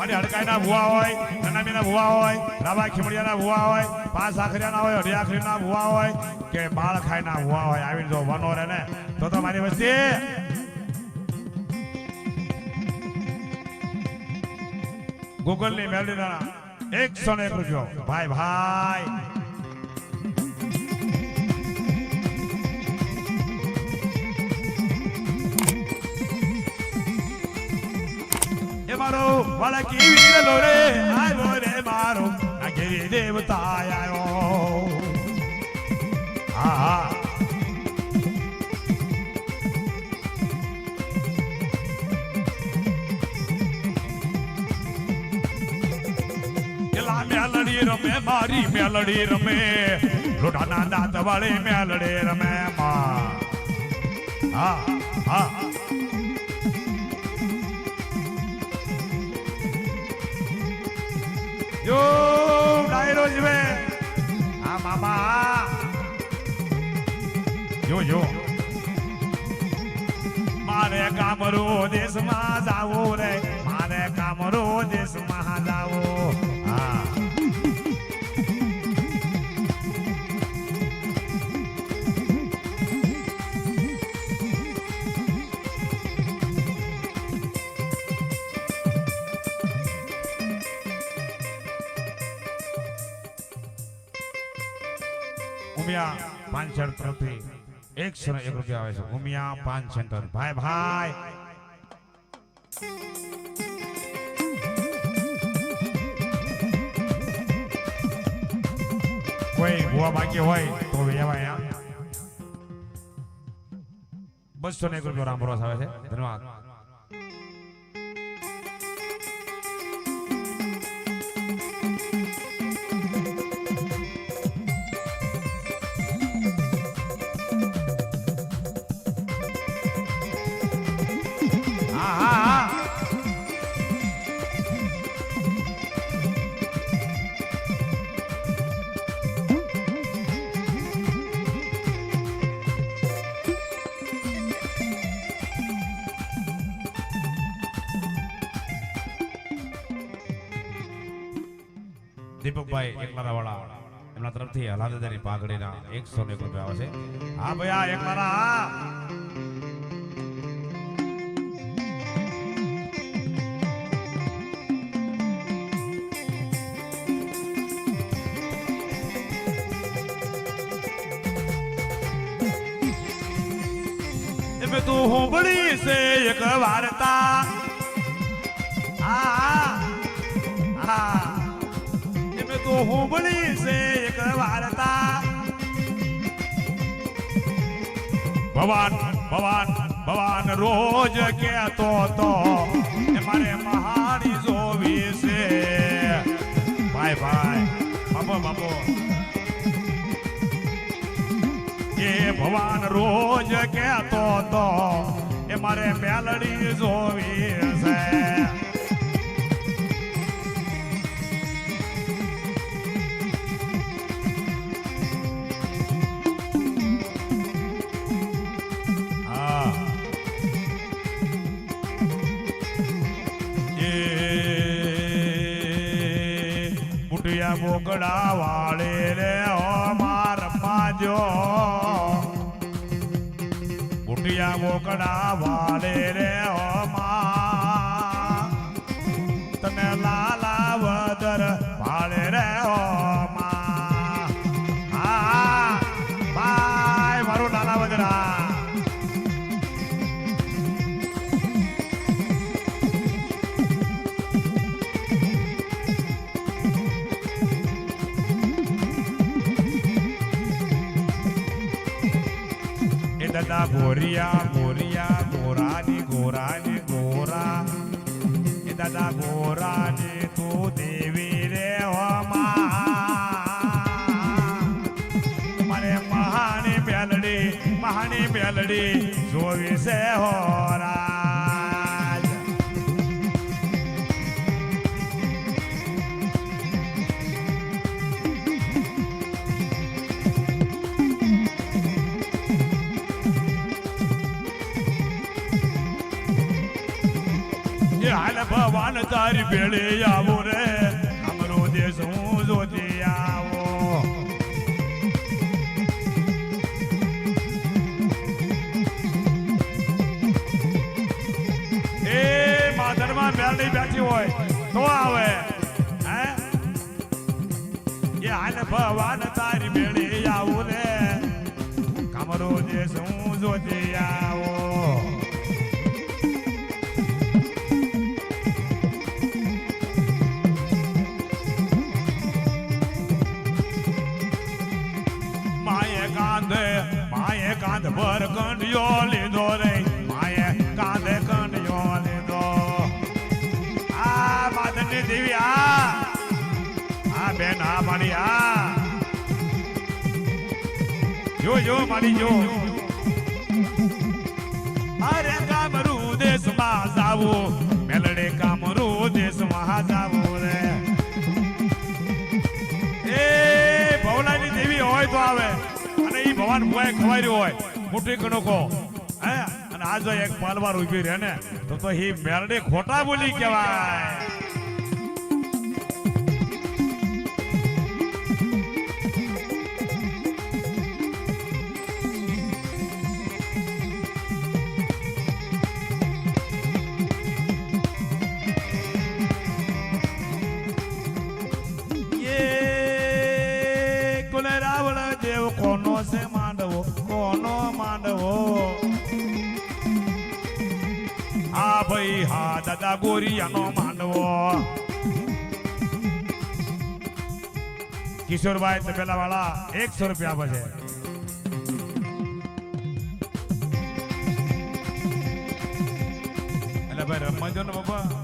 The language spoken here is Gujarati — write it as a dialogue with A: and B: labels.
A: પણ હડકાઈના ભુવા હોય, નનામીના ભુવા હોય રાવા ખીમડિયાના ભુવા હોય, પાંચ આખરિયાના હોય, અઢી આખરીના હોય, કે બાળ ખાઈના ભુવા હોય આવી જો વનો રે ને, તો તો મારી વસ્તી ગૂગલની મેળવીના એકસો ને એક રૂપિયો ભાઈ ભાઈ. એ મારો વળકી વીરલો રે આવ્યો રે મારો નાગેરી દેવતા આવ્યો રમે, મારી મેલડી રમે. લોઢાના દાંત વાળી મેલડી રમે માં. હા હા. જો, ડાયરો જીવે હા, મામા. જો જો. મારે કામરો દેશમાં જાવો રે. મારે કામરો દેશમાં જાવું. ઉમિયા પાંચ પ્રતિ એકસો એક રૂપિયા આવે છે. ઉમિયા પાંચ સેન્ટર ભાઈ ભાઈ. કોઈ ગોવા બાકી હોય તો વેવાય બસો ને એક રૂપિયા રામ ભરોસ આવે છે. ધન્યવાદ. દીપકભાઈ એકલારા વાળા એમના તરફથી હલાદાદાની પાઘડીના એકસો ને એક રૂપિયા આવે છે. હા ભાઈ આ એકલારા હા એમ તું હોંભળી છે એક હોંભળી છે એક વાર્તા. ભવાન ભવાન ભવાન રોજ કેતો તો મારે મહાની જોવી છે. ભાઈ ભાઈ બાપો બાપો એ ભવાન રોજ કેતો તો, એ મારે મેલડી જોવી મોકળા વાળે રે ઓ માર પાજો. મુઠિયા મોકળા વાળે રે ઓ મા. તને લાલા દાદા ગોરિયા ગોરિયા ગોરાની ગોરાની ગોરા એ દાદા ગોરાની તું દેવી રે હો માં મારે મહાની બેલડી મહાની બેલડી જોવી છે હો ભવાન તારી ભેળે આવો રે. અમરો દેશ હું જોતી આવો. એ માધરમાં મેલડી બેઠી હોય, તો આવે. હે? ભવાન તારી ભેળે આવું રે. કમરો દેશ હું જોતી આવો. પર કંડિયો લીધો રે, માએ કાંધે કંડિયો લીધો. આ માધનની દેવી, આ આ બેન, આ મારી, આ. જો જો, મારી, જો. અરે કામરૂ દેશમાં જાવો, મેલડે કામરૂ દેશમાં જાવો રે. એ ભવલાની દેવી હોય તો આવે, અને ઈ ભવાન ભુવાએ ખવાર્યું હોય. મુઠ્ઠી કણકો હે? અને આજે એક પાલવાર ઊભી રહે ને, તો તો હી મેરડે ખોટા બોલી કહેવાય. ભાઈ, હા, દાદા ગોરિયાનો માંડવો. કિશોરભાઈ તપેલા વાળા એકસો રૂપિયા આપે એટલે ભાઈ રમવા જો ને બાપા.